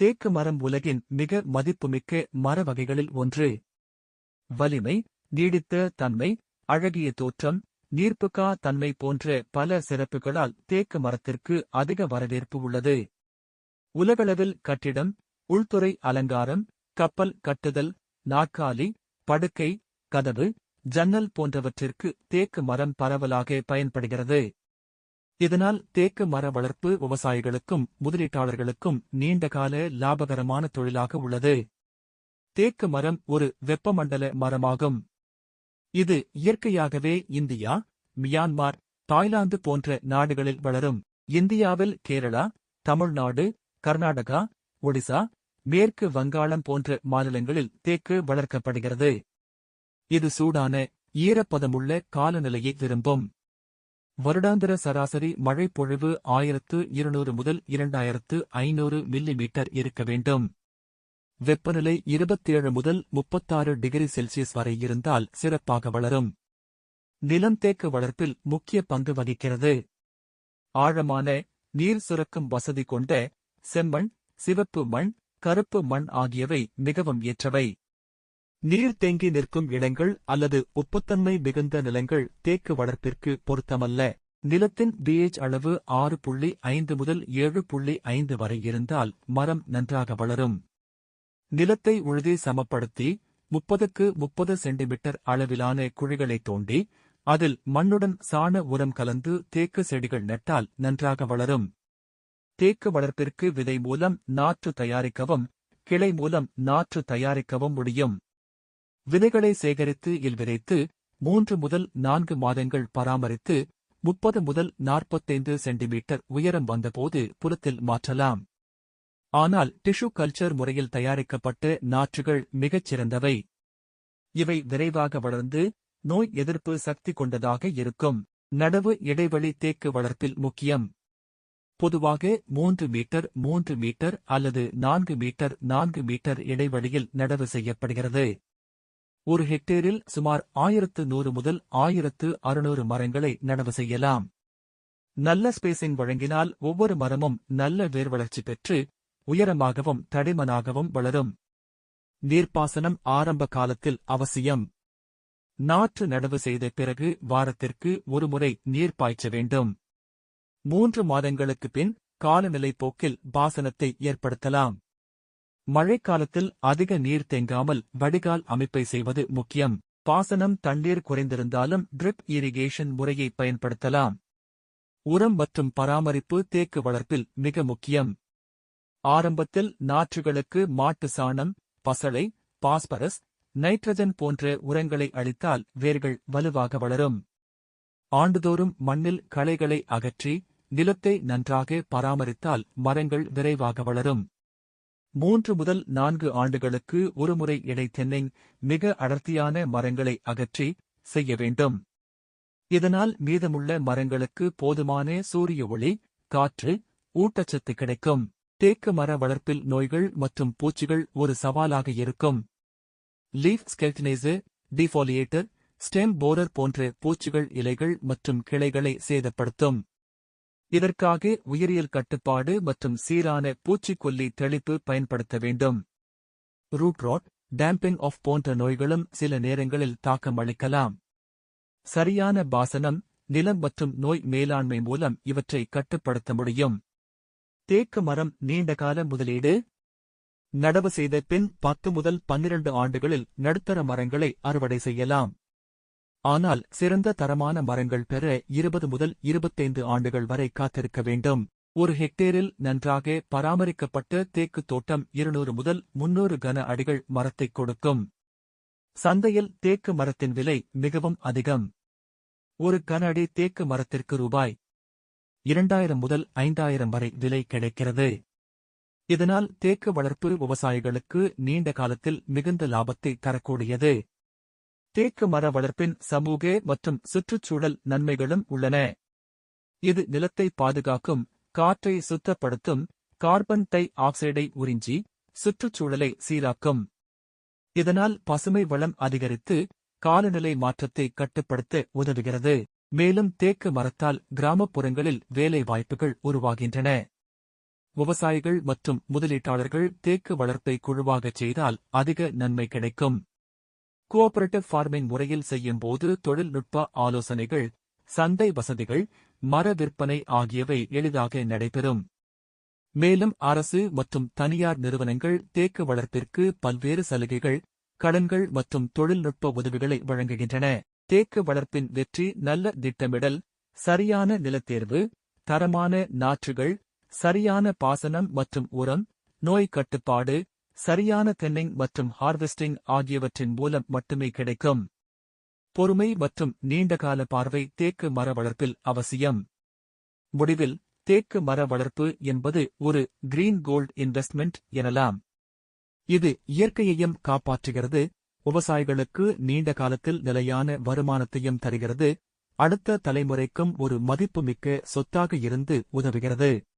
தேக்கு மரம் உலகின் மிக மதிப்புமிக்க மர வகைகளில் ஒன்று. வலிமை நீடித்த தன்மை அழகிய தோற்றம் நீர்ப்புக்கா தன்மை போன்ற பல சிறப்புகளால் தேக்கு மரத்திற்கு அதிக வரவேற்பு உள்ளது. உலகளவில் கட்டிடம் உள்துறை அலங்காரம் கப்பல் கட்டுதல் நாற்காலி படுக்கை கதவு ஜன்னல் போன்றவற்றிற்கு தேக்கு மரம் பரவலாக பயன்படுகிறது. இதனால் தேக்கு மர வளர்ப்பு விவசாயிகளுக்கும் முதலீட்டாளர்களுக்கும் நீண்டகால லாபகரமான தொழிலாக உள்ளது. தேக்கு மரம் ஒரு வெப்பமண்டல மரமாகும். இது இயற்கையாகவே இந்தியா மியான்மார் தாய்லாந்து போன்ற நாடுகளில் வளரும். இந்தியாவில் கேரளா தமிழ்நாடு கர்நாடகா ஒடிசா மேற்கு வங்காளம் போன்ற மாநிலங்களில் தேக்கு வளர்க்கப்படுகிறது. இது சூடான ஈரப்பதமுள்ள காலநிலையை விரும்பும். வருடாந்திர சராசரி மழைப்பொழிவு ஆயிரத்து இருநூறு முதல் இரண்டாயிரத்து ஐநூறு மில்லிமீட்டர் இருக்க வேண்டும். வெப்பநிலை இருபத்தேழு முதல் முப்பத்தாறு டிகிரி செல்சியஸ் வரை இருந்தால் சிறப்பாக வளரும். நிலம் தேக்கு வளர்ப்பில் முக்கிய பங்கு வகிக்கிறது. ஆழமான நீர் சுரக்கும் வசதி கொண்ட செம்மண் சிவப்பு மண் கருப்பு மண் ஆகியவை மிகவும் ஏற்றவை. நீர் தேங்கி நிற்கும் இடங்கள் அல்லது உப்புத்தன்மை மிகுந்த நிலங்கள் தேக்கு வளர்ப்பிற்கு பொருத்தமல்ல. நிலத்தின் பிஎச் அளவு ஆறு புள்ளி ஐந்து முதல் ஏழு புள்ளி ஐந்து வரை இருந்தால் மரம் நன்றாக வளரும். நிலத்தை உழுதி சமப்படுத்தி முப்பதுக்கு முப்பது சென்டிமீட்டர் அளவிலான குழிகளை தோண்டி அதில் மண்ணுடன் சாண உரம் கலந்து தேக்கு செடிகள் நட்டால் நன்றாக வளரும். தேக்கு வளர்ப்பிற்கு விதை மூலம் நாற்று தயாரிக்கவும் கிளை மூலம் நாற்று தயாரிக்கவும் முடியும். விதைகளை சேகரித்து இல் விதைத்து மூன்று முதல் நான்கு மாதங்கள் பராமரித்து முப்பது முதல் நாற்பத்தைந்து சென்டிமீட்டர் உயரம் வந்தபோது புலத்தில் மாற்றலாம். ஆனால் டிஷ்யூ கல்ச்சர் முறையில் தயாரிக்கப்பட்ட நாற்றுகள் மிகச் சிறந்தவை. இவை விரைவாக வளர்ந்து நோய் எதிர்ப்பு சக்தி கொண்டதாக இருக்கும். நடவு இடைவெளி தேக்கு வளர்ப்பில் முக்கியம். பொதுவாக மூன்று மீட்டர் மூன்று மீட்டர் அல்லது நான்கு மீட்டர் நான்கு மீட்டர் இடைவெளியில் நடவு செய்யப்படுகிறது. ஒரு ஹெக்டேரில் சுமார் ஆயிரத்து நூறு முதல் ஆயிரத்து அறுநூறு மரங்களை நடவு செய்யலாம். நல்ல ஸ்பேசிங் வழங்கினால் ஒவ்வொரு மரமும் நல்ல வேர் வளர்ச்சி பெற்று உயரமாகவும் தடிமனாகவும் வளரும். நீர்ப்பாசனம் ஆரம்ப காலத்தில் அவசியம். நாற்று நடவு செய்த பிறகு வாரத்திற்கு ஒருமுறை நீர் பாய்ச்ச வேண்டும். மூன்று மாதங்களுக்கு பின் காலநிலை போக்கில் பாசனத்தை ஏற்படுத்தலாம். மழைக்காலத்தில் அதிக நீர் தேங்காமல் வடிகால் அமைப்பை செய்வது முக்கியம். பாசனம் தண்ணீர் குறைந்திருந்தாலும் ட்ரிப் இரிகேஷன் முறையை பயன்படுத்தலாம். உரம் மற்றும் பராமரிப்பு தேக்கு வளர்ப்பில் மிக முக்கியம். ஆரம்பத்தில் நாற்றுகளுக்கு மாட்டு சாணம் பசளை பாஸ்பரஸ் நைட்ரஜன் போன்ற உரங்களை அளித்தால் வேர்கள் வலுவாக வளரும். ஆண்டுதோறும் மண்ணில் களைகளை அகற்றி நிலத்தை நன்றாக பராமரித்தால் மரங்கள் விரைவாக வளரும். மூன்று முதல் நான்கு ஆண்டுகளுக்கு ஒருமுறை இடை தென்னை மிக அடர்த்தியான மரங்களை அகற்றி செய்ய வேண்டும். இதனால் மீதமுள்ள மரங்களுக்கு போதுமான சூரிய ஒளி காற்று ஊட்டச்சத்து கிடைக்கும். தேக்கு மர வளர்ப்பில் நோய்கள் மற்றும் பூச்சிகள் ஒரு சவாலாக இருக்கும். Leaf skeletonizer defoliator stem borer போன்ற பூச்சிகள் இலைகள் மற்றும் கிளைகளை சேதப்படுத்தும். இதற்காக உயிரியல் கட்டுப்பாடு மற்றும் சீரான பூச்சிக்கொல்லி தெளிப்பு பயன்படுத்த வேண்டும். ரூட் ராட் டேம்பிங் ஆஃப் போன்ற நோய்களும் சில நேரங்களில் தாக்கம் அளிக்கலாம். சரியான பாசனம் நிலம் மற்றும் நோய் மேலாண்மை மூலம் இவற்றை கட்டுப்படுத்த முடியும். தேக்கு மரம் நீண்டகால முதலீடு. நடவு செய்த பின் பத்து முதல் பன்னிரண்டு ஆண்டுகளில் நடுத்தர மரங்களை அறுவடை செய்யலாம். ஆனால் சிறந்த தரமான மரங்கள் பெற இருபது முதல் இருபத்தைந்து ஆண்டுகள் வரை காத்திருக்க வேண்டும். ஒரு ஹெக்டேரில் நன்றாக பராமரிக்கப்பட்ட தேக்கு தோட்டம் இருநூறு முதல் முன்னூறு கன அடிகள் மரத்தைக் கொடுக்கும். சந்தையில் தேக்கு மரத்தின் விலை மிகவும் அதிகம். ஒரு கன அடி தேக்கு மரத்திற்கு ரூபாய் இரண்டாயிரம் முதல் ஐந்தாயிரம் வரை விலை கிடைக்கிறது. இதனால் தேக்கு வளர்ப்பு விவசாயிகளுக்கு நீண்ட காலத்தில் மிகுந்த லாபத்தை தரக்கூடியது. தேக்கு மர வளர்ப்பின் சமூக மற்றும் சுற்றுச்சூழல் நன்மைகளும் உள்ளன. இது நிலத்தை பாதுகாக்கும் காற்றை சுத்தப்படுத்தும் கார்பன் டை ஆக்சைடை உறிஞ்சி சுற்றுச்சூழலை சீராக்கும். இதனால் பசுமை வளம் அதிகரித்து காலநிலை மாற்றத்தை கட்டுப்படுத்த உதவுகிறது. மேலும் தேக்கு மரத்தால் கிராமப்புறங்களில் வேலை வாய்ப்புகள் உருவாகின்றன. விவசாயிகள் மற்றும் முதலீட்டாளர்கள் தேக்கு வளர்ப்பை குழுவாகச் செய்தால் அதிக நன்மை கிடைக்கும். கோஆபரேட்டிவ் ஃபார்மிங் முறையில் செய்யும்போது தொழில்நுட்ப ஆலோசனைகள் சந்தை வசதிகள் மர விற்பனை ஆகியவை எளிதாக நடைபெறும். மேலும் அரசு மற்றும் தனியார் நிறுவனங்கள் தேக்கு வளர்ப்பிற்கு பல்வேறு சலுகைகள் கடன்கள் மற்றும் தொழில்நுட்ப உதவிகளை வழங்குகின்றன. தேக்கு வளர்ப்பின் வெற்றி நல்ல திட்டமிடல் சரியான நிலத்தேர்வு தரமான நாற்றுகள் சரியான பாசனம் மற்றும் உரம் நோய் கட்டுப்பாடு சரியான தென்னிங் மற்றும் ஹார்வெஸ்டிங் ஆகியவற்றின் மூலம் மட்டுமே கிடைக்கும். பொறுமை மற்றும் நீண்டகால பார்வை தேக்கு மர வளர்ப்பில் அவசியம். முடிவில் தேக்கு மர வளர்ப்பு என்பது ஒரு கிரீன் கோல்ட் இன்வெஸ்ட்மெண்ட் எனலாம். இது இயற்கையையும் காப்பாற்றுகிறது விவசாயிகளுக்கு நீண்ட காலத்தில் நிலையான வருமானத்தையும் தருகிறது அடுத்த தலைமுறைக்கும் ஒரு மதிப்புமிக்க சொத்தாக இருந்து உதவுகிறது.